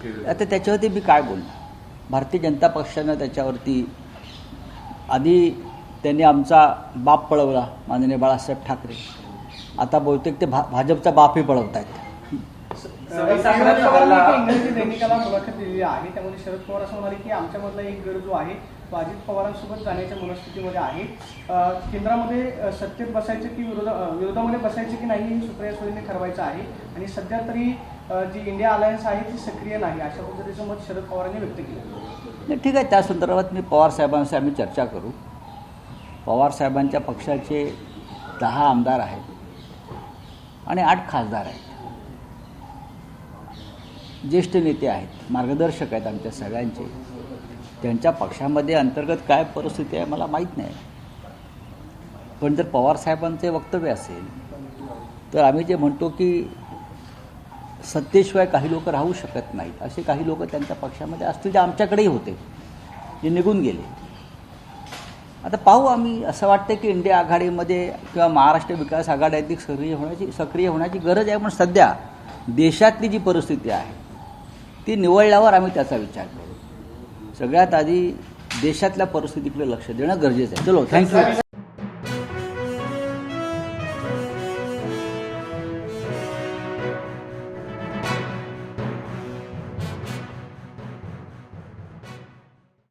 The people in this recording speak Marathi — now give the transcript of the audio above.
आता त्याच्यावरती मी काय बोलणार भारतीय जनता पक्षानं त्याच्यावरती आधी त्यांनी आमचा बाप पळवला माननीय बाळासाहेब ठाकरे. आता बहुतेक ते भा भाजपचा बापही पळवत आहेत शरद पवारांनी एका इंग्रजी दैनिकाला मुलाखत दिलेली आहे. त्यामध्ये शरद पवार असं म्हणाले की आमच्यामधला एक गट जो आहे तो अजित पवारांसोबत जाण्याच्या मनस्थितीमध्ये आहे. केंद्रामध्ये सत्तेत बसायचे की विरोधा विरोधामध्ये बसायचे की नाही हे सुप्रिया सुळेंनी ठरवायचं आहे. आणि सध्या तरी जी इंडिया अलायन्स आहे ती सक्रिय नाही. अशा पद्धतीचं मत शरद पवारांनी व्यक्त केलं. ठीक आहे. त्या संदर्भात मी पवार साहेबांशी आम्ही चर्चा करू. पवार साहेबांच्या पक्षाचे दहा आमदार आहेत आणि आठ खासदार आहेत. ज्येष्ठ नेते आहेत मार्गदर्शक आहेत आमच्या सगळ्यांचे. त्यांच्या पक्षामध्ये अंतर्गत काय परिस्थिती आहे मला माहीत नाही. पण जर पवार साहेबांचे वक्तव्य असेल तर आम्ही जे म्हणतो की सत्तेशिवाय काही लोक राहू शकत नाहीत. असे काही लोक त्यांच्या पक्षामध्ये असतील जे आमच्याकडेही होते जे निघून गेले. आता पाहू आम्ही असं वाटतं की इंडिया आघाडीमध्ये किंवा महाराष्ट्र विकास आघाडीत सक्रिय होण्याची सक्रिय होण्याची गरज आहे पण सध्या देशातली जी परिस्थिती आहे ती निवडल्यावर आम्ही त्याचा विचार करू. सगळ्यात आधी देशातल्या परिस्थितीकडे लक्ष देणं गरजेचं आहे. चलो थँक्यू